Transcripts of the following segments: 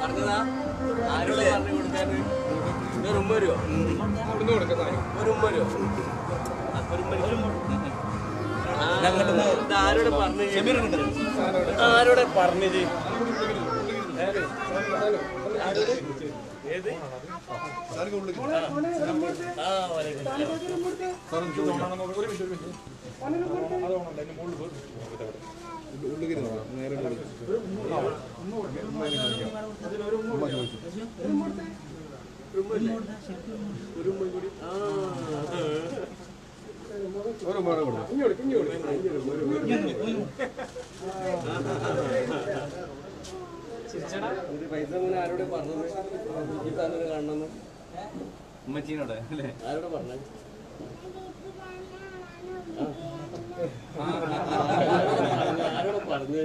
പറഞ്ഞതാ ആരോട് പറഞ്ഞു കൊടുക്കാന് ഒരു ആരോട് പറഞ്ഞു ആരോടെ പറഞ്ഞത് ഏത് ആ വലൈക്കും ഒരു പൈസ മുന്നേ ആരോട് പറഞ്ഞത് സാധനം കാണണമെന്ന് ഉമ്മച്ചീനോട് അല്ലേ ആരോട് പറഞ്ഞത് ആരോട് പറഞ്ഞത്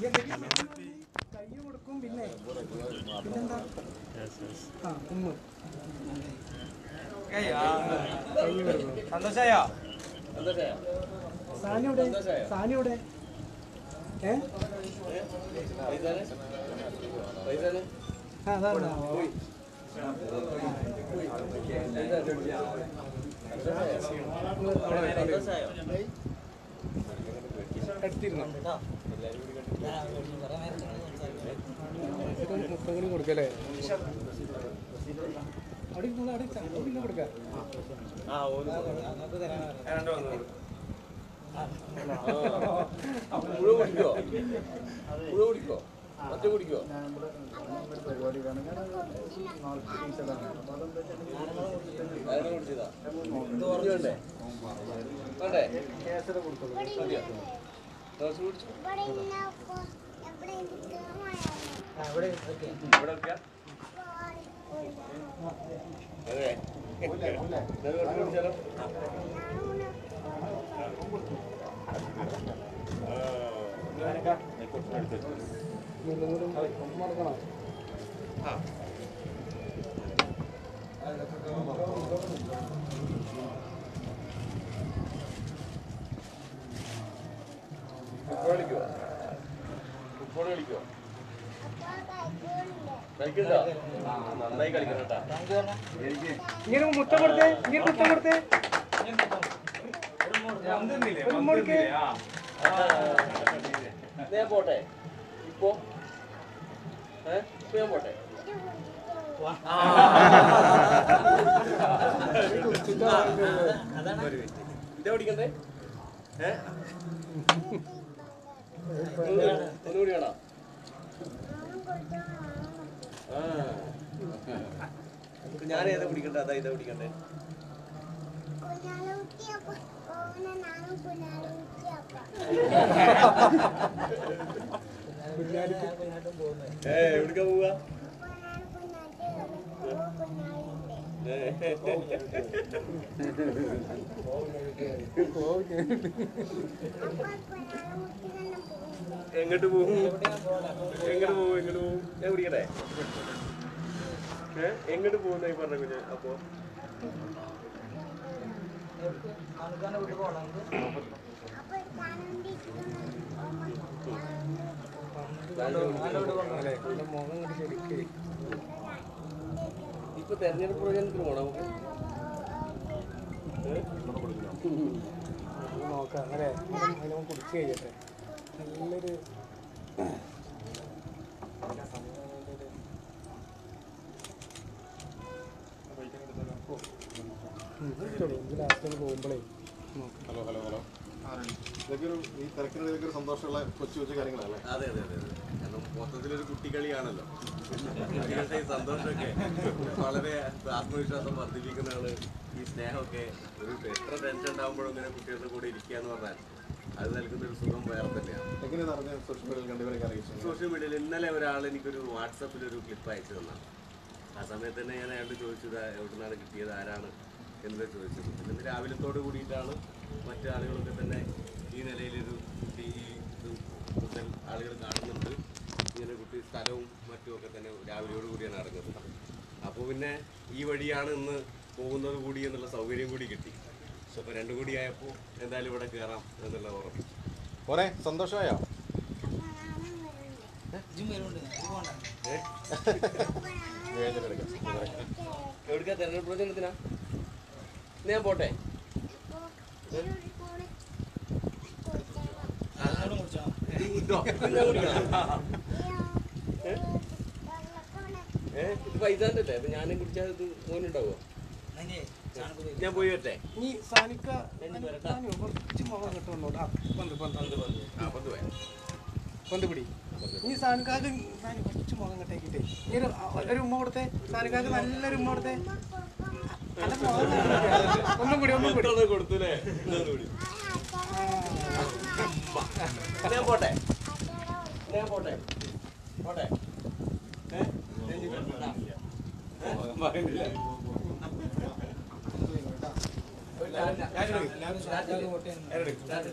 ശരി സന്തോഷായോ സന്തോഷായോ സാനിയുടെ സാനിയുടെ ഏ ആ അതാ. സന്തോഷായോ കൂടി കൊടുക്കല്ലേ? അവിടെ അവിടെ ഇരുന്ന് കൊടുക്കാം. മുഴുവൻ കുടിക്കോ? മുഴുവൻ കുടിക്കോ? ഒറ്റ കുടിക്കോ? ആരുടെ കുടിച്ചതാ? വേണ്ടേ? വേണ്ടേ? മതിയോ? ദോശ കുടിച്ചു? അതെ. കുടിച്ചാലോ? ഫുട്ബോൾ കളിക്കുവോ? ഫുട്ബോൾ കളിക്കണ്ടോ നന്നായി കളിക്കണം കേട്ടാ. ഇങ്ങനെ മുത്തം കൊടുത്തേ ഇങ്ങനെ മുത്തം കൊടുത്തേ. ഞാൻ പോട്ടെ. ഇപ്പോ. ഇപ്പൊ ഞാൻ പോട്ടെ. ഇതാ പിടിക്കണ്ടേ ഏ? ഞാൻ ഏതാ പിടിക്കണ്ടേ അതാ ഇതാ പിടിക്കണ്ടേ ഏ എവിടേക്കാ പോവാ? എങ്ങോട്ട് പോകും എങ്ങോട്ട് പോകും എങ്ങോട്ട് പോകും ഞാൻ കുടിക്കട്ടെ ഏഹ് എങ്ങോട്ട് പോകുന്നായി പറഞ്ഞു കുഞ്ഞ് അപ്പോ മുഖം ശരിക്ക് തെരഞ്ഞെടുപ്പ് പ്രചരണത്തിന് പോകണം? നോക്കാം അല്ലേ അതിനെ കുടിച്ച് കഴിയട്ടെ നല്ലൊരു ലാസ്റ്റ് പോകുമ്പോഴേ നോക്കാം. Hello hello hello. ഇതൊക്കെ ഒരു ഈ തിരക്കിനിടയിലൊക്കെ ഒരു സന്തോഷമുള്ള കൊച്ചു കൊച്ചു കാര്യങ്ങളല്ലേ? അതെ അതെ അതെ. മൊത്തത്തിലൊരു കുട്ടിക്കളിയാണല്ലോ കുട്ടികളുടെ ഈ സന്തോഷമൊക്കെ വളരെ ആത്മവിശ്വാസം വർദ്ധിപ്പിക്കുന്നതാണ് ഈ സ്നേഹമൊക്കെ. ഒരു എത്ര ടെൻഷൻ ഉണ്ടാകുമ്പോഴും ഇങ്ങനെ കുട്ടികളുടെ കൂടെ ഇരിക്കുക എന്ന് പറഞ്ഞാൽ അത് നൽകുന്ന ഒരു സുഖം വേറെ തന്നെയാണ്. സോഷ്യൽ മീഡിയയിൽ ഇന്നലെ ഒരാൾ എനിക്കൊരു വാട്സപ്പിൽ ഒരു ക്ലിപ്പ് അയച്ചു തന്നാണ് ആ സമയത്ത് തന്നെ ഞാൻ അയാളോട് ചോദിച്ചത് എവിടുന്നാണ് കിട്ടിയത്? ആരാണ്? എന്ന് ചോദിച്ചത് പിന്നെ രാവിലത്തോട് കൂടിയിട്ടാണ് മറ്റു ആളുകളൊക്കെ തന്നെ ഈ നിലയിലൊരു കുട്ടി ഈ ഇത് കൂടുതൽ ആളുകൾ കാണുന്നുണ്ട്. ഇങ്ങനെ കുട്ടി സ്ഥലവും മറ്റുമൊക്കെ തന്നെ രാവിലെയോട് കൂടിയാണ് ഇറങ്ങുന്നത് അപ്പോൾ പിന്നെ ഈ വഴിയാണ് ഇന്ന് പോകുന്നത് കൂടി എന്നുള്ള സൗകര്യം കൂടി കിട്ടി. അപ്പോൾ രണ്ടും കൂടി ആയപ്പോൾ എന്തായാലും ഇവിടെ കയറാം എന്നുള്ള ഓർമ്മ പോരെ സന്തോഷമായോ? എവിടേക്കാ തെരഞ്ഞെടുപ്പ് പ്രചരണത്തിനാ? ഞാൻ പോട്ടെ? ഇതോ? ഇത് ഞാൻ കുടിക്കണം. ഏ? ഇത് പൈസാന്റെ അല്ലേ അപ്പൊ ഞാനും കുടിച്ചാൽ ഇത് മോനുണ്ടാവോ? ഞാൻ പോയി വരട്ടെ. നീ സാനിക്ക കുറച്ച് മുഖം കിട്ടുന്നുണ്ടോ പന്ത് പന്ത്. പന്ത് ആ പത്ത് പോയി പന്ത് പിടി. ഈ സാനിക്കാക്ക് സാനി കുറച്ച് മുഖം കെട്ടാക്കിട്ടേ നീ ഒരു ഉമ്മ കൊടുത്തേ. സാനിക്കാക്ക് നല്ലൊരു ഉമ്മ കൊടുത്തേ. ഒന്നും കൂടി ഒന്നും കൂടി. കൊടുത്തല്ലേ ഞാൻ പോട്ടെ. ഞാൻ പോട്ടെ. പോട്ടെ വോട്ട് രഞ്ജിത്ത് വരണ്ട. ഏ? പറയുന്നില്ല. ഒരു ചാറ്റ് ചാറ്റ്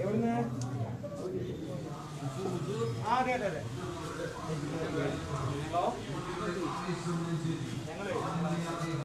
എവിടുന്ന്? ആ അതെ അതെ അതെ.